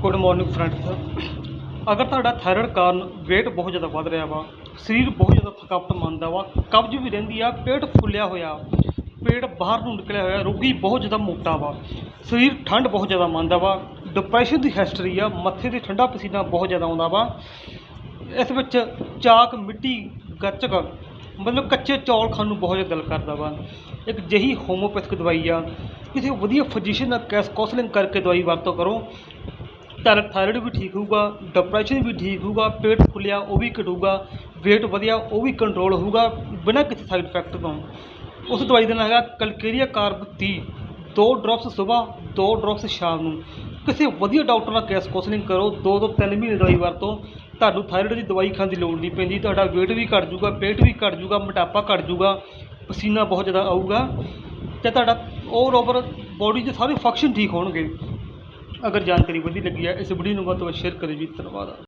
Good morning friends ਅਗਰ ਤੁਹਾਡਾ thyroid ਕਾਰਨ weight ਬਹੁਤ ਜ਼ਿਆਦਾ ਵੱਧ ਰਿਹਾ ਵਾ, ਸਰੀਰ ਬਹੁਤ ਜ਼ਿਆਦਾ ਥਕਾਵਟ ਮੰਨਦਾ ਵਾ, ਕਬਜ਼ ਵੀ ਰਹਿੰਦੀ ਆ, ਪੇਟ ਫੁੱਲਿਆ ਹੋਇਆ, ਪੇਟ ਬਾਹਰ ਨੂੰ ਨਿਕਲਿਆ ਹੋਇਆ, ਰੋਗੀ ਬਹੁਤ ਜ਼ਿਆਦਾ ਮੋਟਾ ਵਾ, ਸਰੀਰ ਠੰਡ ਬਹੁਤ ਜ਼ਿਆਦਾ ਮੰਨਦਾ ਵਾ ਡਿਪਰੈਸ਼ਨ ਦੀ ਹਿਸਟਰੀ ਆ, ਮੱਥੇ ਤੇ ਠੰਡਾ ਪਸੀਨਾ ਬਹੁਤ ਜ਼ਿਆਦਾ ਆਉਂਦਾ ਵਾ, ਇਸ ਵਿੱਚ ਚਾਕ, ਮਿੱਟੀ, ਗੱਚਕ, ਮਤਲਬ ਕੱਚੇ ਚੌਲ ਖਾਣ ਨੂੰ ਬਹੁਤ ਜ਼ਿਆਦਾ ਦਿਲ ਕਰਦਾ ਵਾ। ਇੱਕ ਜਹੀ ਹੋਮੋਪੈਥਿਕ ਦਵਾਈ ਆ, ਕਿਸੇ ਵਧੀਆ ਫਿਜ਼ੀਸ਼ੀਅਨ ਨਾਲ ਕੈਸ ਕਾਉਂਸਲਿੰਗ ਕਰਕੇ ਦਵਾਈ ਵਰਤੋਂ ਕਰੋ ਤੁਹਾਡਾ ਥਾਇਰੋਇਡ ਵੀ ਠੀਕ ਹੋਊਗਾ ਡਿਪਰੈਸ਼ਨ ਵੀ ਠੀਕ ਹੋਊਗਾ, ਪੇਟ ਫੁੱਲਿਆ, ਉਹ ਵੀ ਘਟੂਗਾ, weight ਵਧਿਆ, ਉਹ ਵੀ ਕੰਟਰੋਲ ਹੋਊਗਾ, ਬਿਨਾਂ ਕਿਸੇ ਸਾਈਡ ਇਫੈਕਟ ਤੋਂ। ਉਸ ਦਵਾਈ ਦਾ ਨਾਮ ਹੈਗਾ ਕਲਕੇਰੀਆ ਕਾਰਬ 30 ਦੋ ਡ੍ਰੌਪਸ ਸਵੇਰ, ਦੋ ਡ੍ਰੌਪਸ ਸ਼ਾਮ ਨੂੰ। ਕਿਸੇ ਵਧੀਆ ਡਾਕਟਰ ਨਾਲ ਕੈਸ ਕਾਉਂਸਲਿੰਗ ਕਰੋ, ਦੋ ਤੋਂ ਤਿੰਨ ਮਹੀਨੇ ਦਵਾਈ ਵਰਤੋ। ਤੁਹਾਨੂੰ ਥਾਇਰੋਇਡ ਦੀ ਦਵਾਈ ਖਾਣ ਦੀ ਲੋੜ ਨਹੀਂ ਪੈਂਦੀ, ਤੁਹਾਡਾ weight ਵੀ ਘਟ ਜਾਊਗਾ, ਪੇਟ ਵੀ ਘਟ ਜਾਊਗਾ, ਮੋਟਾਪਾ ਘਟ ਜਾਊਗਾ, ਪਸੀਨਾ ਬਹੁਤ ਜ਼ਿਆਦਾ ਆਊਗਾ। ਤੇ ਤੁਹਾਡਾ ਓਵਰ ਓਵਰ ਬੋਡੀ ਦੇ ਸਾਰੇ ਫੰਕਸ਼ਨ ਠੀਕ ਹੋਣਗੇ। ਅਗਰ ਜਾਣਕਾਰੀ ਵਧੀਆ ਲੱਗੀ ਹੈ, ਇਸ ਵੀਡੀਓ ਨੂੰ ਵੱਧ ਤੋਂ ਵੱਧ ਸ਼ੇਅਰ ਕਰਿਓ ਜੀ, ਧੰਨਵਾਦ।